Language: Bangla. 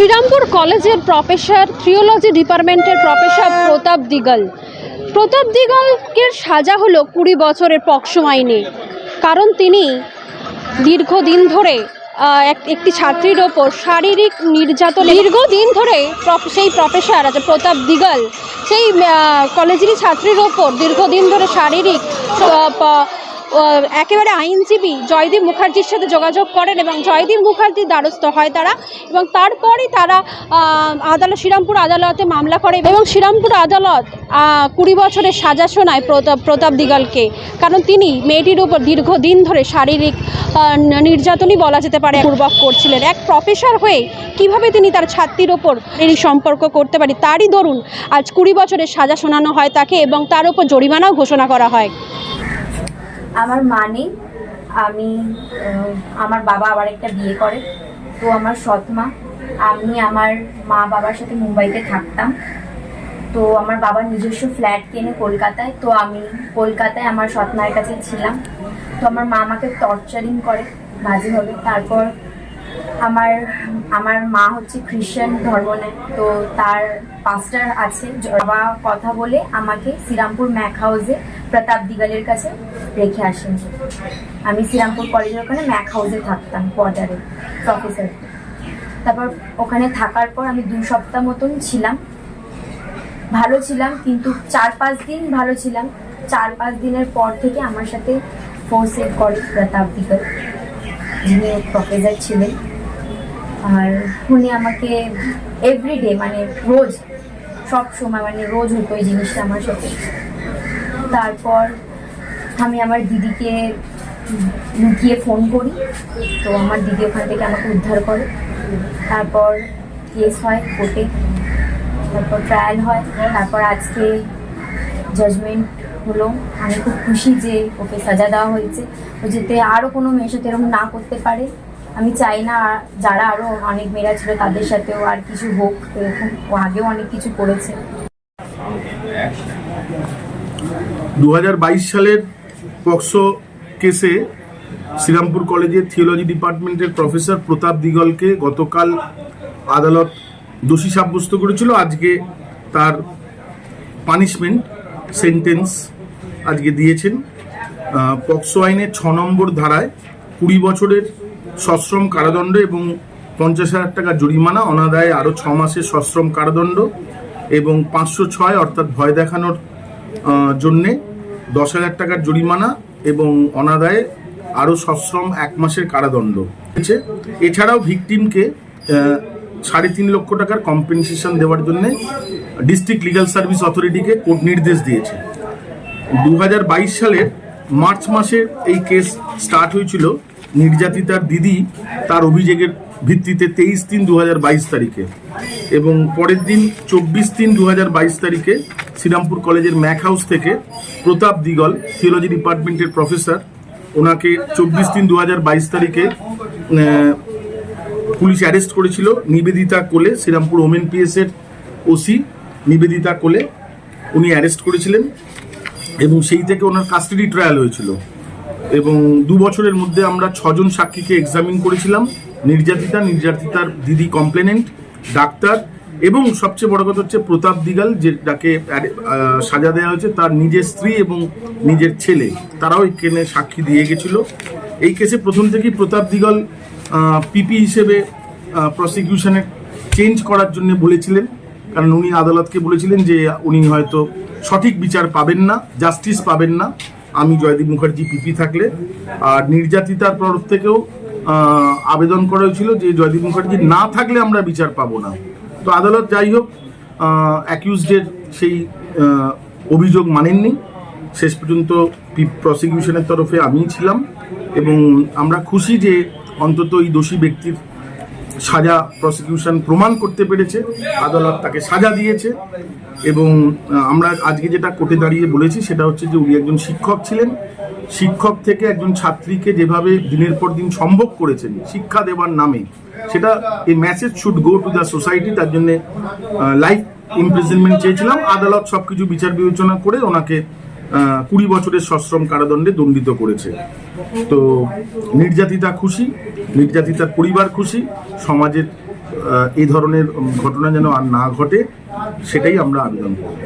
শ্রীরামপুর কলেজের প্রফেসর থ্রিওলজি ডিপার্টমেন্টের প্রফেসর প্রতাপ দিগল। প্রতাপ দিগলকে সাজা হলো কুড়ি বছরের পক্সো আইনে। কারণ তিনি দীর্ঘদিন ধরে এক- একটি ছাত্রীর ওপর শারীরিক নির্যাতন দীর্ঘদিন ধরে সেই প্রফেসর আছে প্রতাপ দিগল, সেই কলেজেরই ছাত্রীর ওপর দীর্ঘদিন ধরে শারীরিক একেবারে আইনজীবী জয়দীপ মুখার্জির সাথে যোগাযোগ করেন এবং জয়দীপ মুখার্জির দ্বারস্থ হয় তারা এবং তারপরই তারা আদালত, শ্রীরামপুর আদালতে মামলা করে এবং শ্রীরামপুর আদালত কুড়ি বছরের সাজা শোনায় প্রতাপ প্রতাপ দিগালকে। কারণ তিনি মেয়েটির উপর দীর্ঘদিন ধরে শারীরিক নির্যাতনই বলা যেতে পারে, পূর্বক করছিলেন। এক প্রফেসর হয়ে কীভাবে তিনি তার ছাত্রীর ওপর এই সম্পর্ক করতে পারি তারই দরুন আজ কুড়ি বছরের সাজা শোনানো হয় তাকে এবং তার উপর জরিমানাও ঘোষণা করা হয়। আমার মা নেই, আমি আমার বাবা আবার একটা বিয়ে করে, তো আমার সৎ মা। আমি আমার মা বাবার সাথে মুম্বাইতে থাকতাম। তো আমার বাবার নিজস্ব ফ্ল্যাট কেনে কলকাতায়, তো আমি কলকাতায় আমার সৎ মায়ের কাছে ছিলাম। তো আমার মা আমাকে টর্চারিং করে বাজেভাবে তারপর আমার আমার মা হচ্ছে খ্রিশ্চান ধর্ম নেয় তো তার পাস্টার আছে। বাবা কথা বলে আমাকে শ্রীরামপুর ম্যাক হাউসে, প্রতাপ দিগালের কাছে রেখে আসেন। আমি শ্রীরামপুর কলেজের ওখানে ম্যাক হাউসে থাকতাম কোয়ার্টারে প্রফেসর তারপর ওখানে থাকার পর আমি দু সপ্তাহ মতন ছিলাম। ভালো ছিলাম, কিন্তু চার পাঁচ দিন ভালো ছিলাম। চার পাঁচ দিনের পর থেকে আমার সাথে ফোর্সে করে প্রতাপ দিগল, যিনি প্রফেসর ছিলেন। আর উনি আমাকে এভরিডে মানে রোজ, সব সময় মানে রোজ হতো এই জিনিসটা আমার সাথে। তারপর আমি আমার দিদিকে লুকিয়ে ফোন করি, তো আমার দিদি ওখান থেকে আমাকে উদ্ধার করে। তারপর কেস হয় কোর্টে, তারপর ট্রায়াল হয়, তারপর আজকে জাজমেন্ট হলো। আমি খুব খুশি যে ওকে সাজা দেওয়া হয়েছে। ও যাতে আরও কোনো মেয়ের সাথে এরকম না করতে পারে। আমি চাই না যারা আরও অনেক মেয়েরা ছিল তাদের সাথেও আর কিছু হোক, এরকম ও আগেও অনেক কিছু করেছে। দু হাজার বাইশ সালের পক্সো কেসে শ্রীরামপুর কলেজের থিওলজি ডিপার্টমেন্টের প্রফেসর প্রতাপ দিগলকে গতকাল আদালত দোষী সাব্যস্ত করেছিল। আজকে তার পানিশমেন্ট সেন্টেন্স আজকে দিয়েছেন। পক্সো আইনের ছ নম্বর ধারায় কুড়ি বছরের সশ্রম কারাদণ্ড এবং পঞ্চাশ হাজার টাকা জরিমানা, অনাদায়ে আরও ছ মাসের সশ্রম কারাদণ্ড এবং পাঁচশো ছয় অর্থাৎ ভয় দেখানোর জন্যে দশ হাজার টাকার জরিমানা এবং অনাদায়ে আরও সশ্রম এক মাসের কারাদণ্ড। এছাড়াও ভিকটিমকে সাড়ে তিন লক্ষ টাকার কম্পেনসেশন দেওয়ার জন্য ডিস্ট্রিক্ট লিগাল সার্ভিস অথরিটিকে কোর্ট নির্দেশ দিয়েছে। দু হাজার বাইশ সালের মার্চ মাসে এই কেস স্টার্ট হয়েছিল। নির্যাতিতার দিদি তার অভিযোগের ভিত্তিতে তেইশ তিন দু তারিখে এবং পরের দিন চব্বিশ তিন দু তারিখে শ্রীরামপুর কলেজের ম্যাক হাউস থেকে প্রতাপ দিগল থিওলজি ডিপার্টমেন্টের প্রফেসর ওনাকে চব্বিশ তিন দু তারিখে পুলিশ অ্যারেস্ট করেছিল। নিবেদিতা কোলে, শ্রীরামপুর ওমেন পিএস এর ওসি নিবেদিতা কোলে উনি অ্যারেস্ট করেছিলেন এবং সেই থেকে ওনার কাস্টাডি ট্রায়াল হয়েছিল। এবং দু বছরের মধ্যে আমরা ছজন সাক্ষীকে এক্সামিন করেছিলাম, নির্যাতিতা, নির্যাতিতার দিদি কমপ্লেনেন্ট ডাক্তার এবং সবচেয়ে বড় কথা হচ্ছে প্রতাপ দিগাল, যে যাকে সাজা দেওয়া হয়েছে, তার নিজের স্ত্রী এবং নিজের ছেলে, তারাও এখানে সাক্ষী দিয়ে গেছিল। এই কেসে প্রথম থেকেই প্রতাপ দিগল পিপি হিসেবে প্রসিকিউশনে চেঞ্জ করার জন্য বলেছিলেন। কারণ উনি আদালতকে বলেছিলেন যে উনি হয়তো সঠিক বিচার পাবেন না জাস্টিস পাবেন না। আমি জয়দীপ মুখার্জি পিপি থাকলে। আর নির্যাতিতার তরফ থেকেও আবেদন করা হয়েছিল যে জয়দীপ মুখার্জি না থাকলে আমরা বিচার পাবো না। তো আদালত যাই হোক অ্যাকিউজডের সেই অভিযোগ মানেননি। শেষ পর্যন্ত প্রসিকিউশনের তরফে আমিই ছিলাম এবং আমরা খুশি যে অন্তত এই দোষী ব্যক্তির সাজা প্রসিকিউশন প্রমাণ করতে পেরেছে, আদালত তাকে সাজা দিয়েছে এবং আমরা আজকে যেটা কোর্টে দাঁড়িয়ে বলেছি সেটা হচ্ছে যে উনি একজন শিক্ষক ছিলেন। শিক্ষক থেকে একজন ছাত্রীকে যেভাবে দিনের পর দিন সম্ভব করেছেন, শিক্ষা দেওয়ার নামে, সেটা এই message should go to the society তার জন্যে লাইফ ইমপ্রিজনমেন্ট চেয়েছিলাম। আদালত সবকিছু বিচার বিবেচনা করে ওনাকে কুড়ি বছরের সশ্রম কারাদণ্ডে দণ্ডিত করেছে। তো নির্যাতিতা খুশি নির্যাতিতার পরিবার খুশি, সমাজের এই ধরনের ঘটনা যেন আর না ঘটে, সেটাই আমরা আবেদন করব।